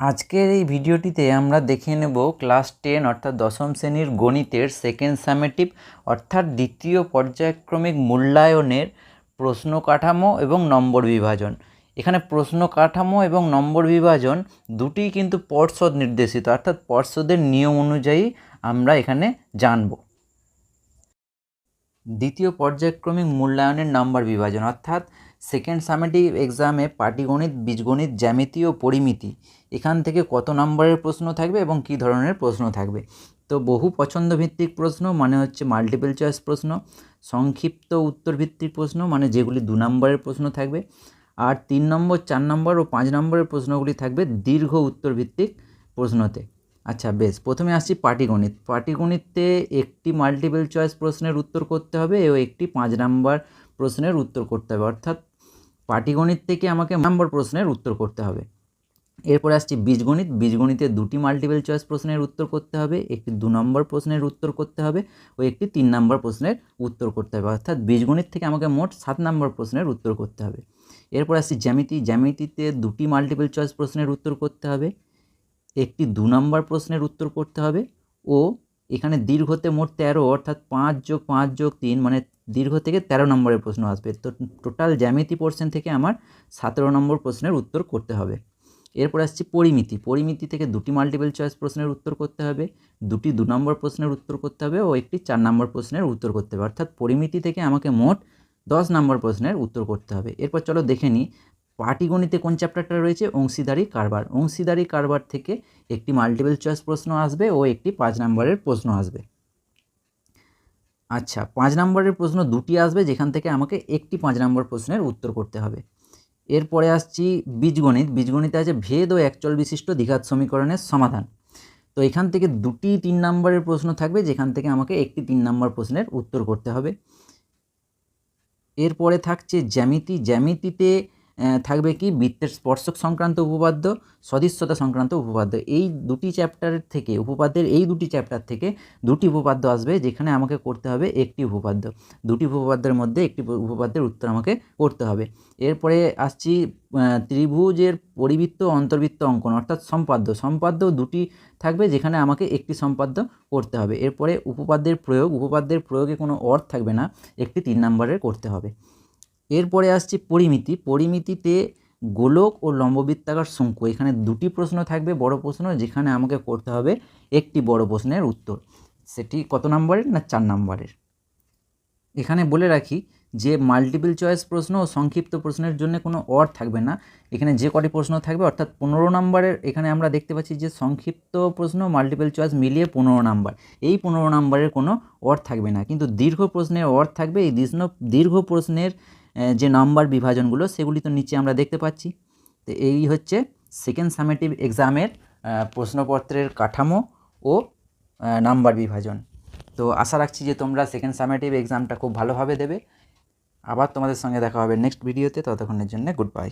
আজকের এই ভিডিওটিতে আমরা দেখে নেব ক্লাস টেন অর্থাৎ দশম শ্রেণির গণিতের সেকেন্ড সামেটিভ অর্থাৎ দ্বিতীয় পর্যায়ক্রমিক মূল্যায়নের প্রশ্ন কাঠামো এবং নম্বর বিভাজন। এখানে প্রশ্ন কাঠামো এবং নম্বর বিভাজন দুটিই কিন্তু পর্ষদ নির্দেশিত, অর্থাৎ পর্ষদের নিয়ম অনুযায়ী আমরা এখানে জানব। দ্বিতীয় পর্যায়ক্রমিক মূল্যায়নের নম্বর বিভাজন, অর্থাৎ সেকেন্ড সামেটিভ এক্সামে পাটিগণিত, বীজগণিত, জ্যামিতি ও পরিমিতি। এখান থেকে কত নম্বরের প্রশ্ন থাকবে এবং কী ধরনের প্রশ্ন থাকবে? তো বহু পছন্দ ভিত্তিক প্রশ্ন মানে হচ্ছে মাল্টিপল চয়েস প্রশ্ন, সংক্ষিপ্ত উত্তর ভিত্তিক প্রশ্ন মানে যেগুলি দু নম্বরের প্রশ্ন থাকবে। আর তিন নম্বর, চার নম্বর ও পাঁচ নম্বরের প্রশ্নগুলি থাকবে দীর্ঘ উত্তর ভিত্তিক প্রশ্নতে। আচ্ছা বেশ, প্রথমে আসছি পাটিগণিত। পাটিগণিতে একটি মাল্টিপল চয়েস প্রশ্নের উত্তর করতে হবে ও একটি পাঁচ নাম্বার প্রশ্নের উত্তর করতে হবে। অর্থাৎ পাটিগণিত থেকে আমাকে নম্বর প্রশ্নের উত্তর করতে হবে। এরপরে আসছি বীজগণিত। বীজগণিতে দুটি মাল্টিপল চয়েস প্রশ্নের উত্তর করতে হবে, একটি দু নম্বর প্রশ্নের উত্তর করতে হবে ও একটি তিন নম্বর প্রশ্নের উত্তর করতে হবে। অর্থাৎ বীজগণিত থেকে আমাকে মোট সাত নম্বর প্রশ্নের উত্তর করতে হবে। এরপর আসছি জ্যামিতি। জ্যামিতিতে দুটি মাল্টিপল চয়েস প্রশ্নের উত্তর করতে হবে, একটি দু নম্বর প্রশ্নের উত্তর করতে হবে ও এখানে দীর্ঘতে মোট তেরো, অর্থাৎ পাঁচ যোগ পাঁচ যোগ তিন মানে দীর্ঘ থেকে তেরো নম্বরের প্রশ্ন আসবে। তো টোটাল জ্যামিতি পোর্শন থেকে আমার সতেরো নম্বর প্রশ্নের উত্তর করতে হবে। এরপর আসছি পরিমিতি। পরিমিতি থেকে দুটি মাল্টিপল চয়েস প্রশ্নের উত্তর করতে হবে, দুটি দু নম্বর প্রশ্নের উত্তর করতে হবে ও একটি চার নম্বর প্রশ্নের উত্তর করতে হবে। অর্থাৎ পরিমিতি থেকে আমাকে মোট দশ নম্বর প্রশ্নের উত্তর করতে হবে। এরপর চলো দেখে নিই পাটিগণিতে কোন চ্যাপ্টারটা রয়েছে? অংশীদারি কারবার। অংশীদারি কারবার থেকে একটি মাল্টিপল চয়েস প্রশ্ন আসবে ও একটি পাঁচ নম্বরের প্রশ্ন আসবে। আচ্ছা পাঁচ নম্বরের প্রশ্ন দুটি আসবে যেখান থেকে আমাকে একটি পাঁচ নম্বর প্রশ্নের উত্তর করতে হবে। এরপরে আসছি বীজগণিত। বীজগণিতে আছে ভেদ ও একচল বিশিষ্ট দ্বিঘাত সমীকরণের সমাধান। তো এখান থেকে দুটি তিন নম্বরের প্রশ্ন থাকবে যেখান থেকে আমাকে একটি তিন নম্বর প্রশ্নের উত্তর করতে হবে। এরপরে থাকছে জ্যামিতি। জ্যামিতিতে থাকবে কি বৃত্তের স্পর্শক সংক্রান্ত উপপাদ্য, সদৃশ্যতা সংক্রান্ত উপপাদ্য। এই দুটি চ্যাপ্টারের থেকে, উপপাদ্যের এই দুটি চ্যাপ্টার থেকে দুটি উপপাদ্য আসবে যেখানে আমাকে করতে হবে একটি উপপাদ্য। দুটি উপপাদ্যের মধ্যে একটি উপপাদ্যের উত্তর আমাকে করতে হবে। এরপরে আসছি ত্রিভুজের পরিবৃত্ত অন্তর্বৃত্ত অঙ্কন, অর্থাৎ সম্পাদ্য। সম্পাদ্য দুটি থাকবে যেখানে আমাকে একটি সম্পাদ্য করতে হবে। এরপরে উপপাদ্যের প্রয়োগ, উপপাদ্যের প্রয়োগে কোনো অর্থ থাকবে না, একটি তিন নম্বরের করতে হবে। এরপরে আসছি পরিমিতি। পরিমিতিতে গোলক ও লম্ববৃত্তাকার শঙ্কু। এখানে দুটি প্রশ্ন থাকবে, বড় প্রশ্ন, যেখানে আমাকে করতে হবে একটি বড় প্রশ্নের উত্তর। সেটি কত নম্বরের না চার নম্বরের? এখানে বলে রাখি যে মাল্টিপল চয়েস প্রশ্ন ও সংক্ষিপ্ত প্রশ্নের জন্য কোনো অর থাকবে না। এখানে যে কটি প্রশ্ন থাকবে, অর্থাৎ পনেরো নম্বরের, এখানে আমরা দেখতে পাচ্ছি যে সংক্ষিপ্ত প্রশ্ন মাল্টিপল চয়েস মিলিয়ে পনেরো নাম্বার। এই পনেরো নম্বরের কোনো অর থাকবে না। কিন্তু দীর্ঘ প্রশ্নের অর থাকবে। এই দীর্ঘ প্রশ্নের যে নাম্বার বিভাজনগুলো সেগুলি তো নিচে আমরা দেখতে পাচ্ছি। তো এই হচ্ছে সেকেন্ড সামেটিভ এক্সামের প্রশ্নপত্রের কাঠামো ও নাম্বার বিভাজন। তো আশা রাখছি যে তোমরা সেকেন্ড সামেটিভ এক্সামটা খুব ভালোভাবে দেবে। আবার তোমাদের সঙ্গে দেখা হবে নেক্সট ভিডিওতে ততক্ষণের জন্য গুড বাই